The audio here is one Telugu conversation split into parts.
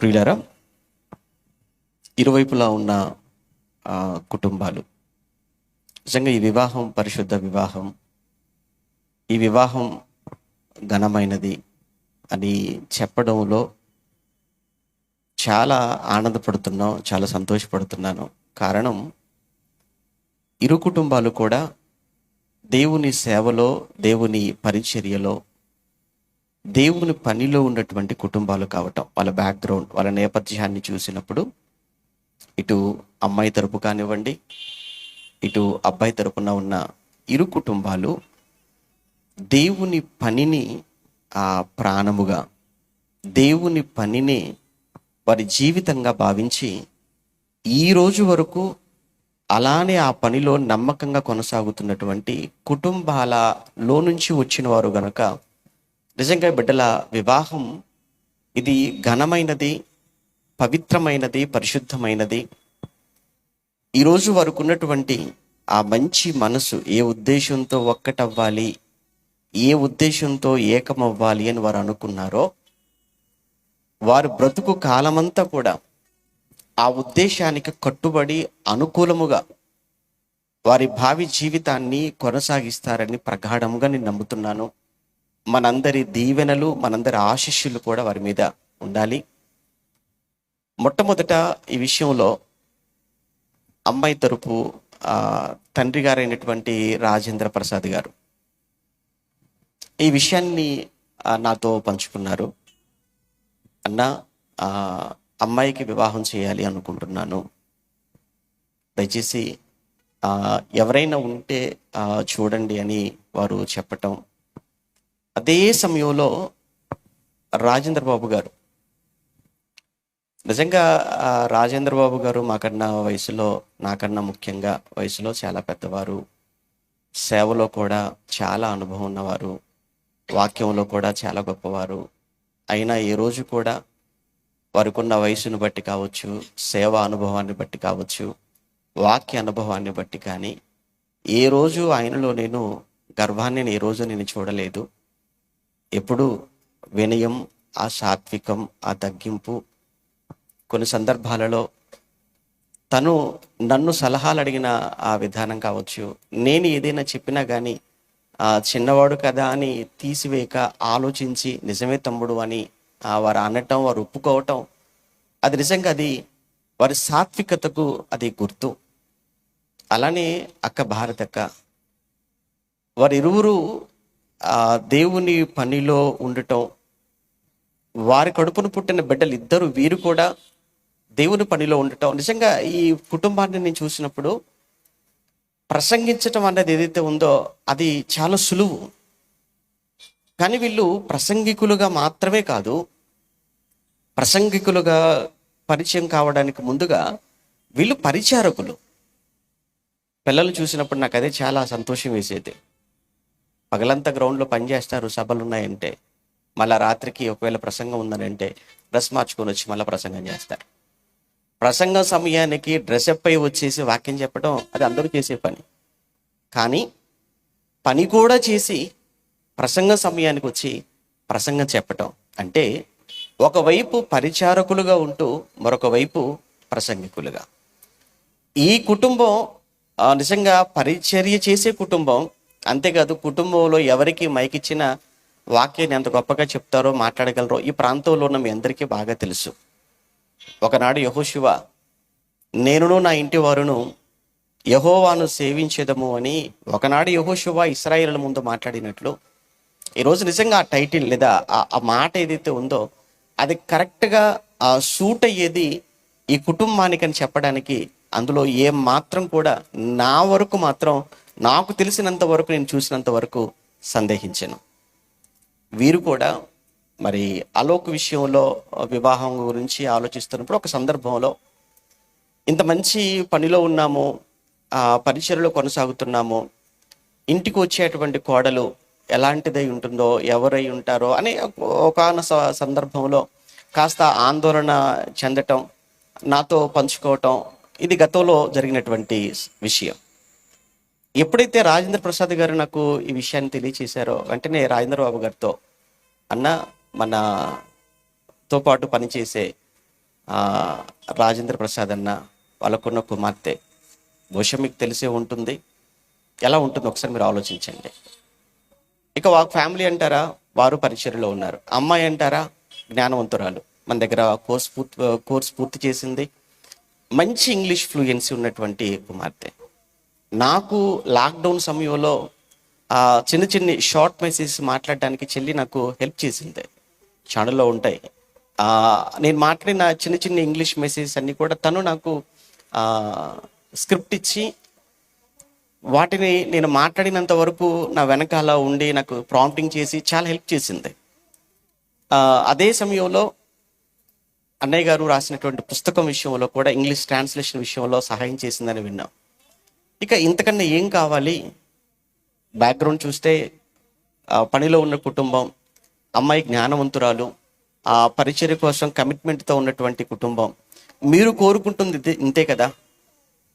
ప్రియులరా ఇరువైపులా ఉన్న కుటుంబాలు నిజంగా ఈ వివాహం పరిశుద్ధ వివాహం ఈ వివాహం ఘనమైనది అని చెప్పడంలో చాలా ఆనందపడుతున్నాం చాలా సంతోషపడుతున్నాను. కారణం ఇరు కుటుంబాలు కూడా దేవుని సేవలో దేవుని పరిచర్యలో దేవుని పనిలో ఉన్నటువంటి కుటుంబాలు కావటం వాళ్ళ బ్యాక్గ్రౌండ్ వాళ్ళ నేపథ్యాన్ని చూసినప్పుడు ఇటు అమ్మాయి తరపు కానివ్వండి ఇటు అబ్బాయి తరపున ఉన్న ఇరు కుటుంబాలు దేవుని పనిని ఆ ప్రాణముగా దేవుని పనిని వారి జీవితంగా భావించి ఈ రోజు వరకు అలానే ఆ పనిలో నమ్మకంగా కొనసాగుతున్నటువంటి కుటుంబాలలో నుంచి వచ్చిన వారు గనక నిజంగా బిడ్డల వివాహం ఇది ఘనమైనది పవిత్రమైనది పరిశుద్ధమైనది. ఈరోజు వారికి ఉన్నటువంటి ఆ మంచి మనసు ఏ ఉద్దేశంతో ఒక్కటవ్వాలి ఏ ఉద్దేశంతో ఏకమవ్వాలి అని వారు అనుకున్నారో వారు బ్రతుకు కాలమంతా కూడా ఆ ఉద్దేశానికి కట్టుబడి అనుకూలముగా వారి భావి జీవితాన్ని కొనసాగిస్తారని ప్రగాఢంగా నేను నమ్ముతున్నాను. మనందరి దీవెనలు మనందరి ఆశిష్యులు కూడా వారి మీద ఉండాలి. మొట్టమొదట ఈ విషయంలో అమ్మాయి తరపు తండ్రి గారైనటువంటి రాజేంద్ర ప్రసాద్ గారు ఈ విషయాన్ని నాతో పంచుకున్నారు. అన్న అమ్మాయికి వివాహం చేయాలి అనుకుంటున్నాను. దయచేసి ఎవరైనా ఉంటే చూడండి అని వారు చెప్పటం అదే సమయంలో రాజేంద్ర బాబు గారు. నిజంగా రాజేంద్ర బాబు గారు మాకన్నా వయసులో నాకన్నా ముఖ్యంగా వయసులో చాలా పెద్దవారు. సేవలో కూడా చాలా అనుభవం ఉన్నవారు. వాక్యంలో కూడా చాలా గొప్పవారు. అయినా ఏ రోజు కూడా వారికున్న వయసును బట్టి కావచ్చు సేవ అనుభవాన్ని బట్టి కావచ్చు వాక్య అనుభవాన్ని బట్టి కానీ ఏ రోజు ఆయనలో నేను గర్వాన్ని నేను ఏ రోజు నేను చూడలేదు. ఎప్పుడు వినయం ఆ సాత్వికం ఆ తగ్గింపు. కొన్ని సందర్భాలలో తను నన్ను సలహాలు అడిగిన ఆ విధానం కావచ్చు. నేను ఏదైనా చెప్పినా కానీ ఆ చిన్నవాడు కదా అని తీసివేయక ఆలోచించి నిజమే తమ్ముడు అని వారు అనటం వారు ఒప్పుకోవటం అది నిజంగా అది వారి సాత్వికతకు అది గుర్తు. అలానే అక్క భారతక్క వారిరువురు ఆ దేవుని పనిలో ఉండటం వారి కడుపును పుట్టిన బిడ్డలు ఇద్దరు వీరు కూడా దేవుని పనిలో ఉండటం. నిజంగా ఈ కుటుంబాన్ని నేను చూసినప్పుడు ప్రసంగించటం అనేది ఏదైతే ఉందో అది చాలా సులువు. కానీ వీళ్ళు ప్రసంగికులుగా మాత్రమే కాదు ప్రసంగికులుగా పరిచయం కావడానికి ముందుగా వీళ్ళు పరిచారకులు. పిల్లలు చూసినప్పుడు నాకు అదే చాలా సంతోషం వేసేది. పగలంతా గ్రౌండ్లో పనిచేస్తారు సభలు ఉన్నాయంటే మళ్ళా రాత్రికి ఒకవేళ ప్రసంగం ఉందనంటే డ్రెస్ మార్చుకొని వచ్చి మళ్ళీ ప్రసంగం చేస్తారు. ప్రసంగం సమయానికి డ్రెస్ అప్ అయి వచ్చేసి వాక్యం చెప్పడం అది అందరూ చేసే పని. కానీ పని కూడా చేసి ప్రసంగ సమయానికి వచ్చి ప్రసంగం చెప్పటం అంటే ఒకవైపు పరిచారకులుగా ఉంటూ మరొక వైపు ప్రసంగికులుగా. ఈ కుటుంబం నిజంగా పరిచర్య చేసే కుటుంబం అంతేకాదు కుటుంబంలో ఎవరికి మైకిచ్చిన వాక్యాన్ని ఎంత గొప్పగా చెప్తారో మాట్లాడగలరో ఈ ప్రాంతంలో ఉన్న మీ అందరికీ బాగా తెలుసు. ఒకనాడు యహోశివ నేనును నా ఇంటి వారును యహోవాను సేవించేదము అని ఒకనాడు యహోశివ ఇస్రాయిల్ ముందు మాట్లాడినట్లు ఈరోజు నిజంగా ఆ టైటిల్ లేదా ఆ- ఆ మాట ఏదైతే ఉందో అది కరెక్ట్గా ఆ సూట్ అయ్యేది ఈ కుటుంబానికి అని చెప్పడానికి అందులో ఏ మాత్రం కూడా నా వరకు మాత్రం నాకు తెలిసినంత వరకు నేను చూసినంత వరకు సందేహించాను. వీరు కూడా మరి అలోక్ విషయంలో వివాహం గురించి ఆలోచిస్తున్నప్పుడు ఒక సందర్భంలో ఇంత మంచి పనిలో ఉన్నాము ఆ పరిచయలో కొనసాగుతున్నాము ఇంటికి వచ్చేటువంటి కోడలు ఎలాంటిదై ఉంటుందో ఎవరై ఉంటారో అనే ఒకనొక స- సందర్భంలో కాస్త ఆందోళన చెందటం నాతో పంచుకోవటం ఇది గతంలో జరిగినటువంటి విషయం. ఎప్పుడైతే రాజేంద్ర ప్రసాద్ గారు నాకు ఈ విషయాన్ని తెలియచేశారో వెంటనే రాజేంద్ర బాబు గారితో అన్న మనతో పాటు పనిచేసే రాజేంద్ర ప్రసాద్ అన్న వాళ్ళకున్న కుమార్తె బహుశా మీకు తెలిసే ఉంటుంది. ఎలా ఉంటుంది ఒకసారి మీరు ఆలోచించండి. ఇక వా ఫ్యామిలీ అంటారా? వారు పరిచర్యలో ఉన్నారు. అమ్మాయి అంటారా? జ్ఞానవంతురాలు. మన దగ్గర కోర్స్ పూర్తి కోర్స్ పూర్తి చేసింది. మంచి ఇంగ్లీష్ ఫ్లూయెన్సీ ఉన్నటువంటి కుమార్తె. నాకు లాక్డౌన్ సమయంలో చిన్న చిన్ని షార్ట్ మెసేజ్ మాట్లాడడానికి చెల్లి నాకు హెల్ప్ చేసింది. ఛానల్లో ఉంటాయి. నేను మాట్లాడిన చిన్న చిన్న ఇంగ్లీష్ మెసేజ్ అన్నీ కూడా తను నాకు స్క్రిప్ట్ ఇచ్చి వాటిని నేను మాట్లాడినంత వరకు నా వెనకాల ఉండి నాకు ప్రాంప్టింగ్ చేసి చాలా హెల్ప్ చేసింది. అదే సమయంలో అన్నయ్య గారు రాసినటువంటి పుస్తకం విషయంలో కూడా ఇంగ్లీష్ ట్రాన్స్లేషన్ విషయంలో సహాయం చేసిందని విన్నాం. ఇక ఇంతకన్నా ఏం కావాలి? బ్యాక్గ్రౌండ్ చూస్తే పనిలో ఉన్న కుటుంబం అమ్మాయి జ్ఞానవంతురాలు ఆ పరిచర్య కోసం కమిట్మెంట్తో ఉన్నటువంటి కుటుంబం. మీరు కోరుకుంటుంది ఇదే- ఇంతే కదా?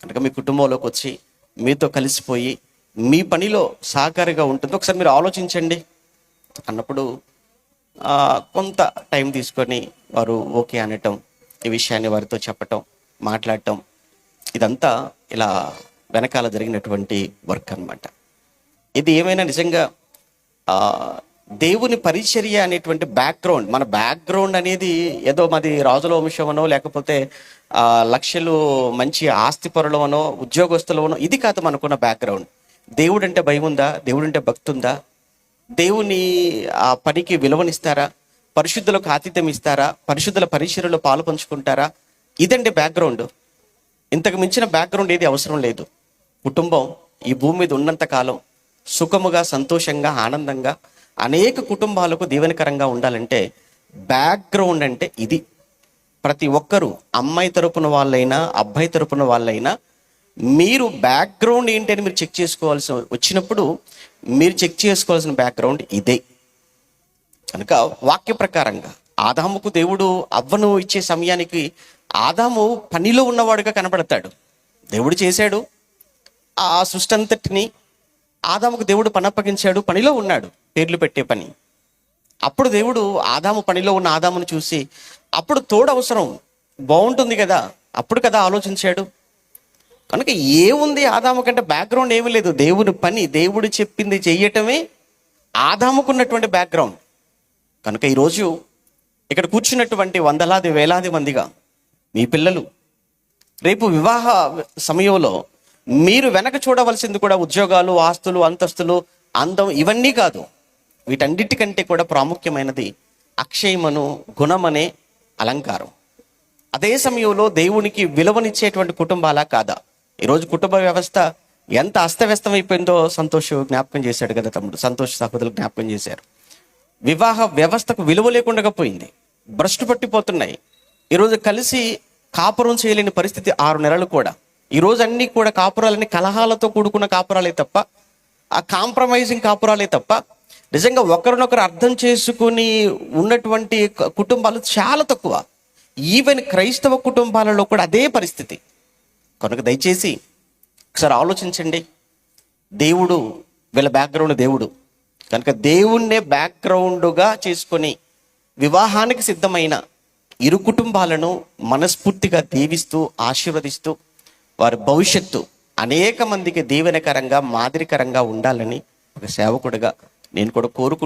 కనుక మీ కుటుంబంలోకి వచ్చి మీతో కలిసిపోయి మీ పనిలో సహకారిగా ఉంటుంది. ఒకసారి మీరు ఆలోచించండి. అన్నప్పుడు కొంత టైం తీసుకొని వారు ఓకే అనటం ఈ విషయాన్ని వారితో చెప్పటం మాట్లాడటం ఇదంతా ఇలా వెనకాల జరిగినటువంటి వర్క్ అన్నమాట. ఇది ఏమైనా నిజంగా దేవుని పరిచర్య అనేటువంటి బ్యాక్గ్రౌండ్ మన బ్యాక్గ్రౌండ్ అనేది ఏదో మాది రాజుల వంశమనో లేకపోతే లక్షలు మంచి ఆస్తి పరులమనో ఉద్యోగస్తులమనో ఇది కాదు మనకున్న బ్యాక్గ్రౌండ్ దేవుడు అంటే భయం ఉందా దేవుడు అంటే భక్తి ఉందా దేవుని ఆ పనికి విలువనిస్తారా? పరిశుద్ధులకు ఆతిథ్యం ఇస్తారా? పరిశుద్ధుల పరిచర్యలో పాలు పంచుకుంటారా ఇదండి బ్యాక్గ్రౌండ్ ఇంతకు మించిన బ్యాక్గ్రౌండ్ ఏది అవసరం లేదు. కుటుంబం ఈ భూమి మీద ఉన్నంతకాలం సుఖముగా సంతోషంగా ఆనందంగా అనేక కుటుంబాలకు దీవెనకరంగా ఉండాలంటే బ్యాక్గ్రౌండ్ అంటే ఇది. ప్రతి ఒక్కరూ అమ్మాయి తరపున వాళ్ళైనా అబ్బాయి తరపున వాళ్ళైనా మీరు బ్యాక్గ్రౌండ్ ఏంటి అని మీరు చెక్ చేసుకోవాల్సి వచ్చినప్పుడు మీరు చెక్ చేసుకోవాల్సిన బ్యాక్గ్రౌండ్ ఇదే. కనుక వాక్య ప్రకారంగా ఆదాముకు దేవుడు అవ్వను ఇచ్చే సమయానికి ఆదాము పనిలో ఉన్నవాడుగా కనబడతాడు దేవుడు చేశాడు. ఆ సృష్టి అంతటిని ఆదాముకు దేవుడు పని అప్పగించాడు పనిలో ఉన్నాడు పేర్లు పెట్టే పని. అప్పుడు దేవుడు ఆదాము పనిలో ఉన్న ఆదామును చూసి అప్పుడు తోడు అవసరం బాగుంటుంది కదా అప్పుడు కదా ఆలోచించాడు. కనుక ఏముంది ఆదాము కంటే బ్యాక్గ్రౌండ్ ఏమీ లేదు. దేవుని పని దేవుడు చెప్పింది చెయ్యటమే ఆదాముకున్నటువంటి బ్యాక్గ్రౌండ్ కనుక ఈరోజు ఇక్కడ కూర్చున్నటువంటి వందలాది వేలాది మందిగా మీ పిల్లలు రేపు వివాహ సమయంలో మీరు వెనక చూడవలసింది కూడా ఉద్యోగాలు ఆస్తులు అంతస్తులు అందం ఇవన్నీ కాదు. వీటన్నిటికంటే కూడా ప్రాముఖ్యమైనది అక్షయమను గుణమనే అలంకారం. అదే సమయంలో దేవునికి విలువనిచ్చేటువంటి కుటుంబాలా కాదా? ఈరోజు కుటుంబ వ్యవస్థ ఎంత అస్తవ్యస్తమైపోయిందో సంతోష్ జ్ఞాపకం చేశాడు కదా తమ్ముడు. సంతోష్ సహోదరులు జ్ఞాపకం చేశారు. వివాహ వ్యవస్థకు విలువ లేకుండా పోయింది. భ్రష్టు పట్టిపోతున్నాయి. ఈరోజు కలిసి కాపురం చేయలేని పరిస్థితి ఆరు నెలలు కూడా. ఈరోజు అన్ని కూడా కాపురాలన్నీ కలహాలతో కూడుకున్న కాపురాలే తప్ప ఆ కాంప్రమైజింగ్ కాపురాలే తప్ప నిజంగా ఒకరినొకరు అర్థం చేసుకుని ఉన్నటువంటి కుటుంబాలు చాలా తక్కువ. ఈవెన్ క్రైస్తవ కుటుంబాలలో కూడా అదే పరిస్థితి. కనుక దయచేసి ఒకసారి ఆలోచించండి. దేవుడు వీళ్ళ బ్యాక్గ్రౌండ్ దేవుడు. కనుక దేవుణ్ణే బ్యాక్గ్రౌండ్గా చేసుకొని వివాహానికి సిద్ధమైన ఇరు కుటుంబాలను మనస్ఫూర్తిగా దీవిస్తూ ఆశీర్వదిస్తూ వారి భవిష్యత్తు అనేక మందికి దీవెనకరంగా మాదిరికరంగా ఉండాలని ఒక సేవకుడిగా నేను కూడా కోరుకుంటున్నాను.